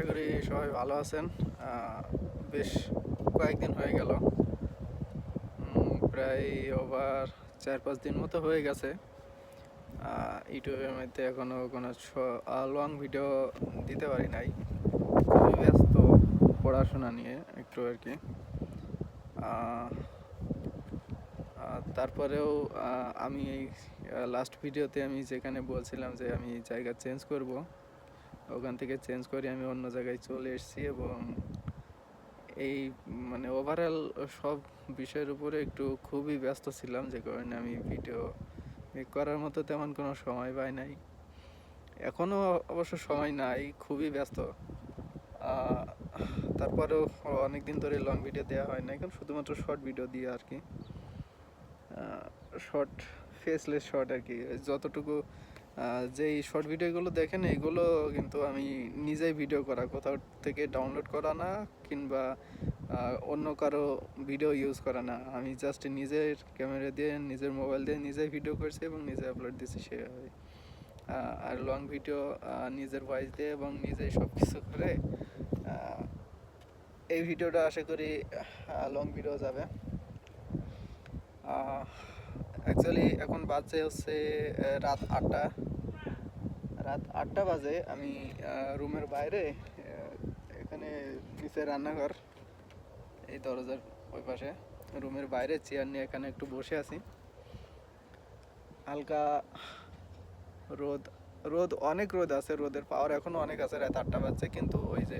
আশা করি সবাই ভালো আছেন। বেশ কয়েকদিন হয়ে গেল। প্রায় ওভার চার পাঁচ দিন মতো হয়ে গেছে। ইউটিউবের মধ্যে এখনও কোনো লং ভিডিও দিতে পারি নাই। খুবই ব্যস্ত পড়াশোনা নিয়ে একটু আর কি। তারপরেও আমি এই লাস্ট ভিডিওতে আমি যেখানে বলছিলাম যে আমি জায়গা চেঞ্জ করব ওখান থেকে চেঞ্জ করে আমি অন্য জায়গায় চলে এসেছি এবং এই মানে ওভারঅল সব বিষয়ের উপরে একটু খুবই ব্যস্ত ছিলাম, যে কারণে আমি ভিডিও মেক করার মতো তেমন কোনো সময় পাই নাই। এখনও অবশ্য সময় নাই, খুবই ব্যস্ত। তারপরেও অনেক দিন ধরে লং ভিডিও দেওয়া হয় না এখন শুধুমাত্র শর্ট ভিডিও দিয়ে আর কি। শর্ট ফেসলেস শর্ট আর কি, যতটুকু যেই শর্ট ভিডিওগুলো দেখেন, এগুলো কিন্তু আমি নিজেই ভিডিও করা। কোথাও থেকে ডাউনলোড করা না, কিংবা অন্য কারও ভিডিও ইউজ করা না। আমি জাস্ট নিজের ক্যামেরা দিয়ে, নিজের মোবাইল দিয়ে নিজেই ভিডিও করছি এবং নিজে আপলোড দিচ্ছি সেভাবে। আর লং ভিডিও নিজের ভয়েস দিয়ে এবং নিজেই সব কিছু করে এই ভিডিওটা আশা করি লং ভিডিও যাবে। অ্যাকচুয়ালি এখন বাজে হচ্ছে রাত আটটা। রাত আটটা বাজে, আমি রুমের বাইরে এখানে নিচে রান্নাঘর, এই দরজার ওই পাশে, রুমের বাইরে চেয়ার নিয়ে এখানে একটু বসে আছি। হালকা রোদ রোদ অনেক রোদ আছে, রোদের পাওয়ার এখনও অনেক আছে, রাত আটটা বাজছে, কিন্তু ওই যে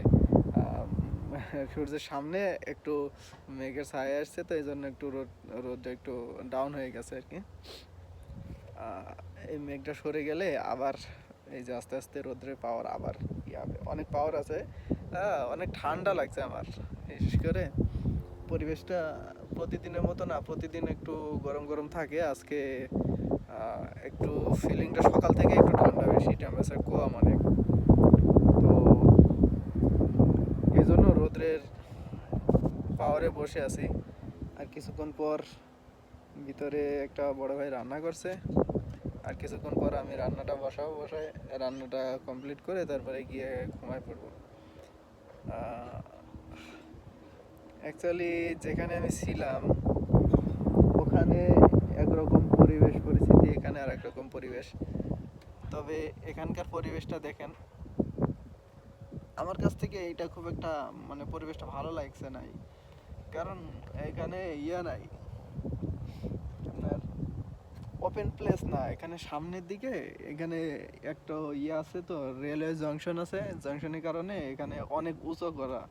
সূর্যের সামনে একটু মেঘের ছায়া আসছে, তো এই জন্য একটু রোদ, রোদটা একটু ডাউন হয়ে গেছে আর কি। এই মেঘটা সরে গেলে আবার এই যে আস্তে আস্তে রোদ্রের পাওয়ার আবার ই হবে। অনেক পাওয়ার আছে অনেক ঠান্ডা লাগছে আমার, বিশেষ করে পরিবেশটা প্রতিদিনের মতো না, প্রতিদিন একটু গরম গরম থাকে। আজকে একটু ফিলিংটা সকাল থেকে একটু ঠান্ডা, বেশি টেম্পারেচার কম অনেক তো এই জন্য রোদ্রের পাওয়ারে বসে আছি। আর কিছুক্ষণ পর ভিতরে একটা বড় ভাই রান্না করছে। আর কিছুক্ষণ পর আমি রান্নাটা বসাবো বসায় রান্নাটা কমপ্লিট করে তারপরে গিয়ে ঘুমায় পড়ব। অ্যাকচুয়ালি যেখানে আমি ছিলাম, ওখানে একরকম পরিবেশ পরিস্থিতি, এখানে আর একরকম পরিবেশ। তবে এখানকার পরিবেশটা দেখেন, আমার কাছ থেকে এইটা খুব একটা মানে পরিবেশটা ভালো লাগছে নাই কারণ এখানে ইয়া নাই। আপনার ওপেন প্লেস না, এখানে সামনের দিকে, এখানে একটা ইয়ে আছে তো রেলওয়ে জংশন আছে। জংশনের কারণে এখানে অনেক উঁচু করা।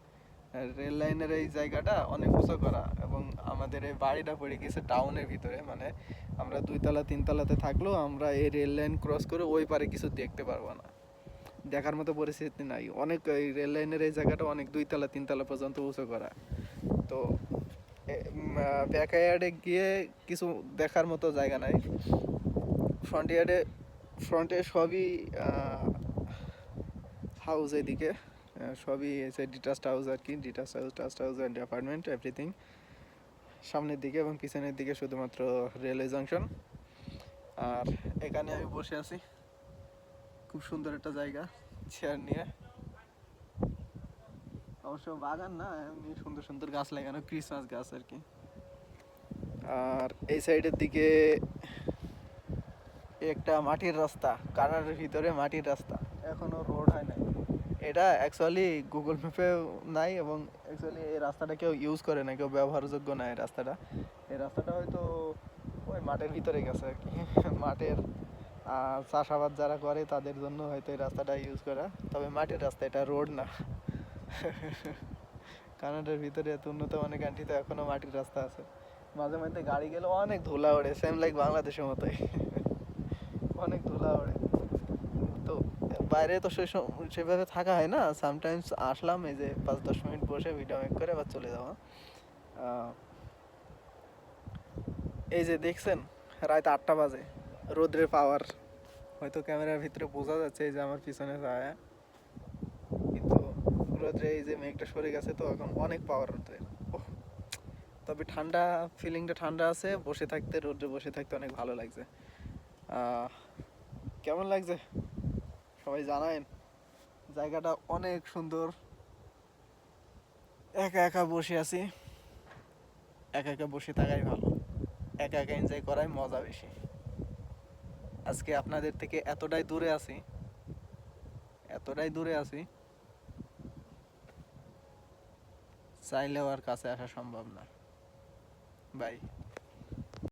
রেল লাইনের এই জায়গাটা অনেক উঁচু করা এবং আমাদের এই বাড়িটা পড়ে গেছে টাউনের ভিতরে। মানে আমরা দুইতলা, তিনতলাতে থাকলেও আমরা এই রেল লাইন ক্রস করে ওই পারে কিছু দেখতে পারব না। দেখার মতো পরিস্থিতি নাই। অনেক রেল লাইনের এই জায়গাটা অনেক দুইতলা, তিনতলা পর্যন্ত উঁচু করা। তো ব্যাক ইয়ার্ডে গিয়ে কিছু দেখার মতো জায়গা নাই। ফ্রন্ট ইয়ার্ডে ফ্রন্টে সবই হাউস এদিকে। সবই এসে ডিটাস্ট হাউস আর কি ডিটাস্ট হাউস টাস্ট হাউস অ্যান্ড অ্যাপার্টমেন্ট এভরিথিং সামনের দিকে এবং পিছনের দিকে শুধুমাত্র রেলওয়ে জাংশন আর এখানে আমি বসে আছি। খুব সুন্দর একটা জায়গা চেয়ার নিয়ে। অবশ্য বাগান না এমনি সুন্দর সুন্দর গাছ লাগানো ক্রিসমাস গাছ আর কি। আর এই সাইডের দিকে একটা মাটির রাস্তা কানাডার ভিতরে মাটির রাস্তা। এখনও রোড হয় নাই। এটা অ্যাকচুয়ালি গুগল ম্যাপে নাই এবং অ্যাকচুয়ালি এই রাস্তাটা কেউ ইউজ করে না কেউ ব্যবহারযোগ্য না এই রাস্তাটা। এই রাস্তাটা হয়তো ওই মাঠের ভিতরে গেছে আর কি। মাঠের চাষাবাদ যারা করে তাদের জন্য হয়তো এই রাস্তাটা ইউজ করা। তবে মাটির রাস্তা এটা রোড না। কানাডার ভিতরে এত উন্নত মানের কান্ট্রিতে এখনও মাটির রাস্তা আছে। মাঝে মধ্যে গাড়ি গেলে অনেক ধুলা ওড়ে সেম লাইক বাংলাদেশের মতোই। অনেক ধুলা ওড়ে। তো বাইরে তো সে সেভাবে থাকা হয় না। সামটাইমস আসলাম এই যে পাঁচ দশ মিনিট বসে ভিডিও মেক করে আবার চলে যাওয়া এই যে দেখছেন, রাত আটটা বাজে। রোদ্রের পাওয়ার হয়তো ক্যামেরার ভিতরে বোঝা যাচ্ছে এই যে আমার পিছনে কিন্তু রোদ্রে এই যে মেঘটা সরে গেছে তো এখন অনেক পাওয়ার রোদ্রের তবে ঠান্ডা ফিলিংটা ঠান্ডা আছে, বসে থাকতে রোদ্রে বসে থাকতে অনেক ভালো লাগছে। কেমন লাগছে? সবাই জানায়েন। জায়গাটা অনেক সুন্দর। একা একা বসে আছি। একা একা বসে থাকাই ভালো। একা একা এনজয় করাই মজা বেশি। আজকে আপনাদের থেকে এতটাই দূরে আছি। এতটাই দূরে আছি। চাইলেও আর কাছে আসা সম্ভব না। বাই।